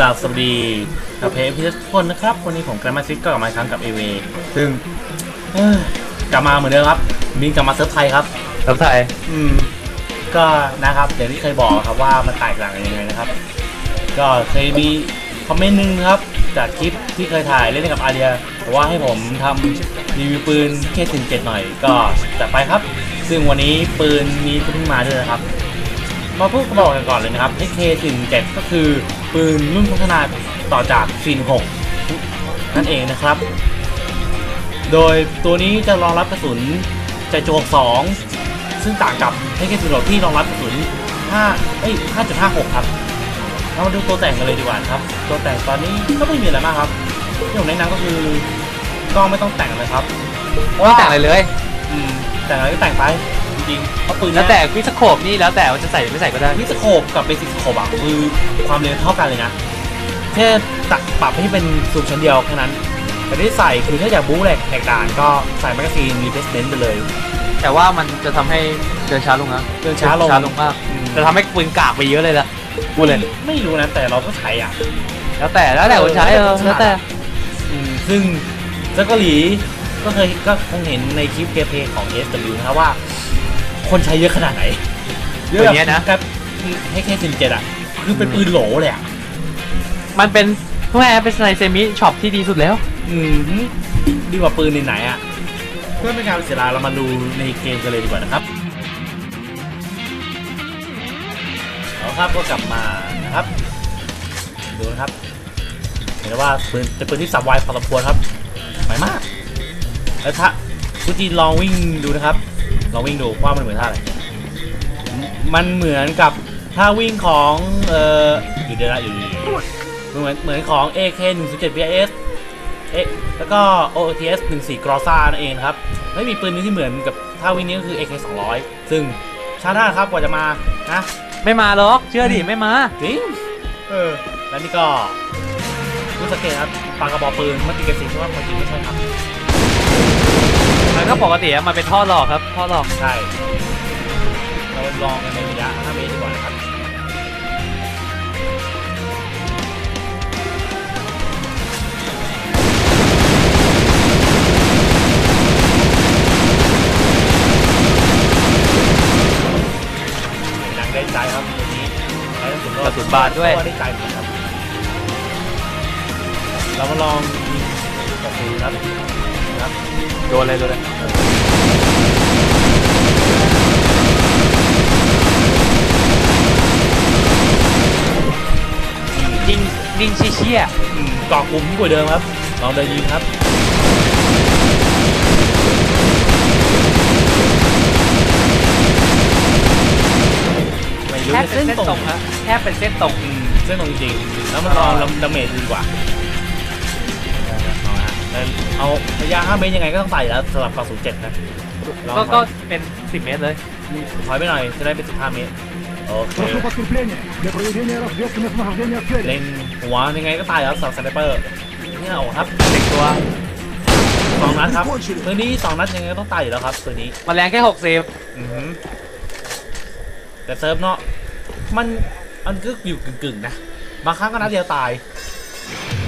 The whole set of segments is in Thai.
จากสวัสดีกับเพจพิทุกคนนะครับ วันนี้ผมแกรมมาซิกก็กลับมาอีกครั้งกับเอเวซึ่งเอ้ยกลับมาเหมือนเดิมครับ บินกลับมาเซิร์ฟไทยครับรับไทยอืม ก็นะครับอย่างที่เคยบอกครับว่ามันแตกต่างกันยังไงนะครับ ก็เคยมีคอมเมนต์หนึงครับ จากคลิปที่เคยถ่ายเล่นกับอาเดียบอกว่าให้ผมทำรีวิวปืนเคสถึงเจ็ดหน่อย ก็จัดไปครับ ซึ่งวันนี้ปืนมีเพิ่งมาด้วยนะครับ มาพูดก็บอกกันก่อนเลยนะครับ AK47 ก็คือ ปืนรุ่นพัฒนาต่อจาก46นั่นเองนะครับ โดยตัวนี้จะรองรับกระสุนใจโจก2ซึ่งต่างกับ AK46 ที่รองรับกระสุน5เอ้ย5.56 ครับ เรามาดูตัวแต่งกันเลยดีกว่าครับ ตัวแต่งตอนนี้ก็ไม่มีอะไรมากครับที่ผมแนะนำก็คือกล้องไม่ต้องแต่งเลยครับไม่ต้องแต่งอะไรเลย อืมแต่งอะไรก็แต่งไปจ ริงๆเพราะปืนแล้วเนี้ยแต่วิสโคปนี่แล้วแต่ว่าจะใส่หรือไม่ใส่ก็ได้วิสโคปกับเบสิกสโคปอะคือความเร็วเท่ากันเลยนะแค่ตัดปรับให้เป็นซูมชั้นเดียวแค่นั้น แต่ที่ใส่คือถ้าอยากบู๊แหลกแหกด่านก็ใส่แมกกาซีนรีเพสเมนต์ไปเลย แต่ว่ามันจะทำให้เดินช้าลงนะเดินช้าลง ช้าลงมากอืมจะทำให้ปืนกากไปเยอะเลยล่ะพูดเลย ไม่รู้นะแต่เราก็ใช้อะ แล้วแต่แล้วแต่คนใช้เออแล้วแต่อืมซึ่งเจ้าเกาหลีก็เคยก็คงเห็นในคลิปเกมเพลย์ของ SW นะครับว่า คนใช้เยอะขนาดไหนเยอะอย่างเงี้ยนะกับให้แค่สิบเจ็ดอะ คือเป็นปืนโหลเลยอะ มันเป็นพวกแอร์เป็นในเซมิช็อปที่ดีสุดแล้ว อืมดีกว่าปืนไหนๆอะ เพื่อเป็นการเสียเวลาเรามาดูในเกมกันเลยดีกว่านะครับเอาครับก็กลับมานะครับ ดูนะครับเห็นได้ว่าปืนเป็นปืนที่สับไวพอสมควรครับหมายมาก แล้วถ้าคุณจีนลองวิ่งดูนะครับ ลองวิ่งดูว่ามันเหมือนท่าอะไร มันเหมือนกับท่าวิ่งของเอ่ออยู่เดี๋ยวละอยู่อยู่อยู่เหมือนเหมือนของ AK 107 VS เอ๊ะแล้วก็ OTS 14 g r o s a นั่นเองนะครับ ไม่มีปืนนี้ที่เหมือนกับท่าวิ่งนี้ก็คือ AK 200 ซึ่งชาติหน้าครับกว่าจะมานะไม่มาหรอก เชื่อดิไม่มาจริงเออแล้วนี่ก็รู้สังเกตครับปากกระบอกปืนมันติดกับสิ่งที่ว่ามันจริงไม่ใช่ครับ มันก็ปกติอะมันเป็นท่อหลอกครับ ท่อหลอก ใช่ เราลองกันในระยะ5เมตรดีกว่านะครับหนังได้ใจครับตัวนี้ใช้กระสุนกระสุนบานด้วย ก็ได้ใจเหมือนกันครับ เรามาลองยิงกระสุนครับครับ โดนเลยโดนเลยยิงยิงเชี่ยอืมเกาะกลุ่มกว่าเดิมครับลองเดินยิงครับ ไม่ๆรู้แทบจะเส้นเส้นตตรรงงฮะแทบเป็นเส้นตรงอืมเส้นตรงจริงๆแล้วมันลองลำดาเมจดูดีกว่า เอาละแล้วเอาระยะ5เมตรยังไงก็ต้องใส่แล้วสำหรับกระสุน7นะลอง ก็ก็เป็น 10 เมตรเลย ถอยไปหน่อยจะได้เป็น15เมตร โอเค Прошу подкрепление для проведения разведки местонахождения เล็ цели. งหัวยังไงก็ตายแล้วสำหรับสไนเปอร์นี่เอาครับ เด็กตัว สองนัดครับตัวนี้สองนัดยังไงก็ต้องตายอยู่แล้วครับตัวนี้ มันแรงแค่ อือหือแต่เซิร์ฟเนาะมันมันก็อยู่กึ่งๆนะ บางครั้งก็นัดเดียวตาย 60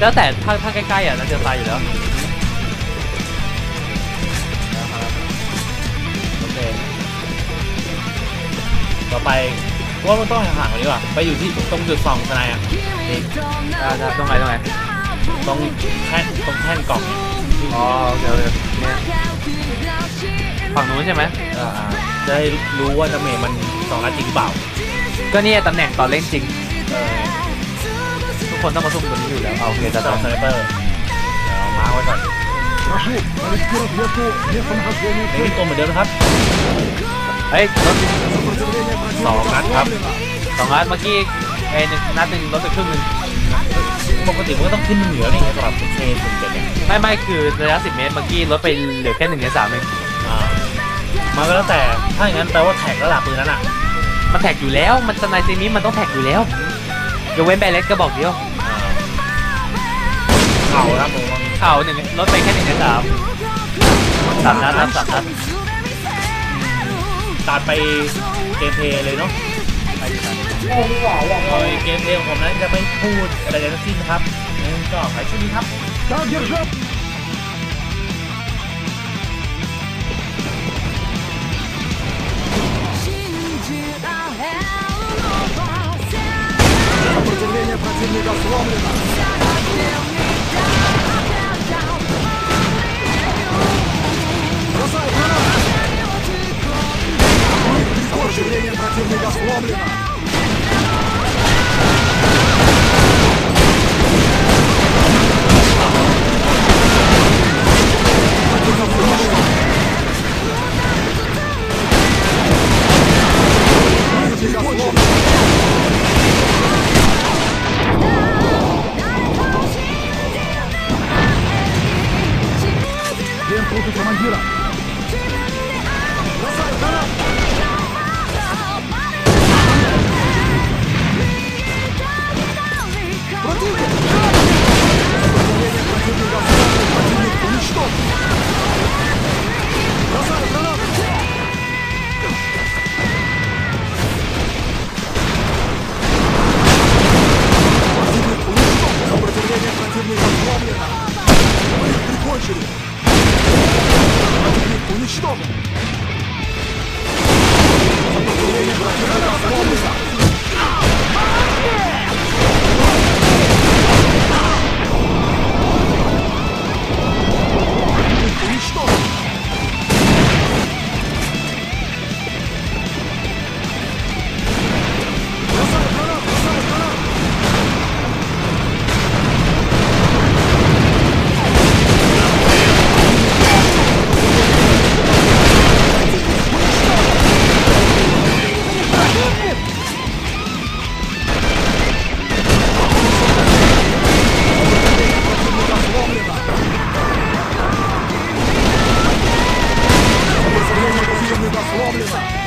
แล้วแต่ถ้าถ้าใกล้ๆอะน่าจะตายอยู่แล้วโอเคต่อไปว่ามันต้องห่างๆกว่านี้ว่ะไปอยู่ที่ตรงจุดสองทนายอะนี่ได้ได้ตรงไหนตรงไหนตรงแท่นตรงแท่นกล่องอ๋อโอเคโอเคเนี่ยฝั่งนู้นใช่ไหมอ่าจะได้รู้ว่าดาเมจมันสองนัดจริงหรือเปล่า ก็เนี่ยตำแหน่งตอนเล่นจริงเออทุก คนต้องมาซุ่มตัวนี้อยู่แล้วโอเคจะต้องเซเวอร์มาไว้ก่อนเล่ตัวเหมือนเดิมนะครับเฮ้ยรถสองนัดครับสองนัดเมื่อกี้ไอ้หนึ่งนัดหนึ่งรถไปครึ่งหนึ่งปกติมันก็ต้องขึ้นเหนือนี่ไงสำหรับเคนเจ็ดเนี่ไม่ไม่คือระยะสิบเมตรเมื่อกี้รถไปเหลือแค่หนึ่งในสามเองมันก็แล้วแต่ถ้าอย่างนั้นแปลว่าแท็กแล้วล่ะปืนนั้นอะมันแท็กอยู่แล้ว มันสไนซีนี้มันต้องแท็กอยู่แล้วยกเว้นแบล็กก็บอกเดียว ข่าครับผมเข่าหนึ่งรถไปแค่หนึ่งในสามสามนัดครับสามนัดตัดไปเกมเพย์เลยเนาะไปดีกว่าโดยเกมเพย์ของผมนั้นจะไม่พูดอะไรทั้งสิ้นครับก็ไปช่วงนี้ครับ Сопротивление противника сломлено! 一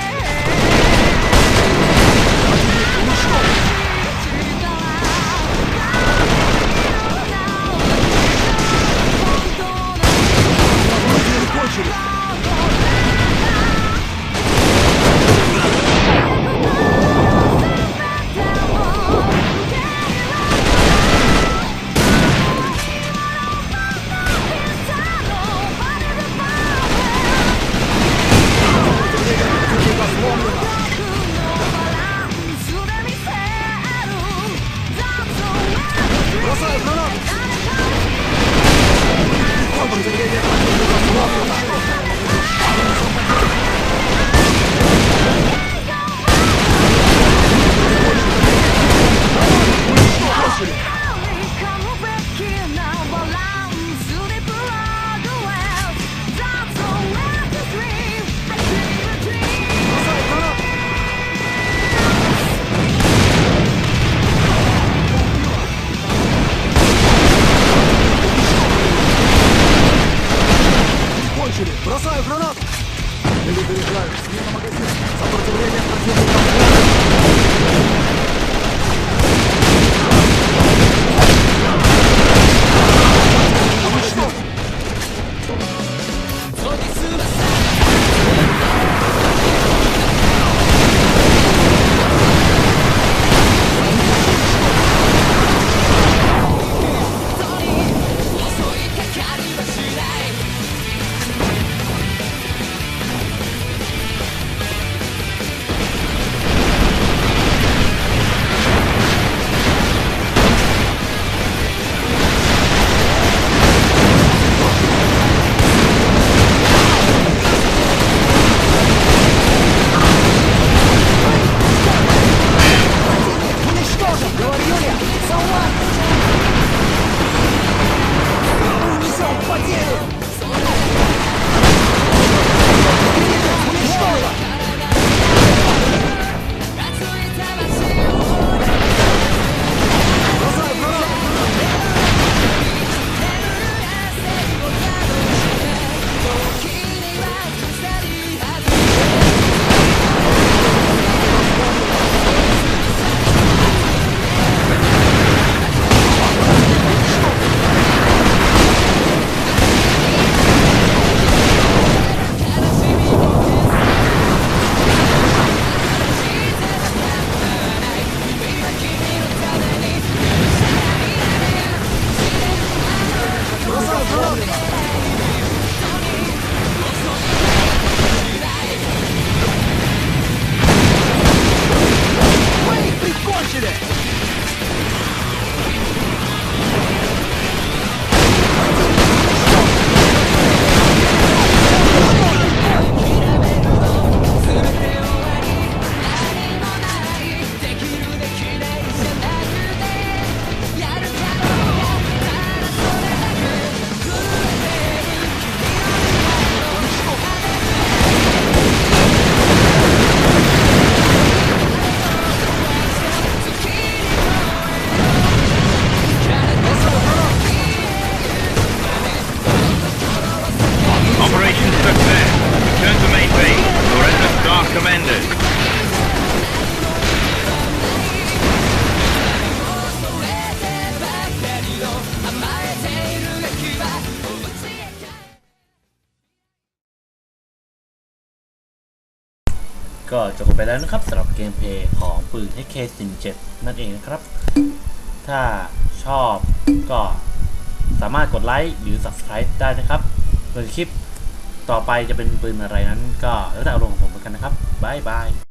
ก็จบไปแล้วนะครับสำหรับเกมเพลย์ของปืน AK47 นั่นเองนะครับ ถ้าชอบก็สามารถกดไลค์หรือ Subscribe ได้นะครับส่วนคลิปต่อไปจะเป็นปืนอะไรนั้นก็แล้วแต่อารมณ์ของผมกันนะครับบ๊ายบาย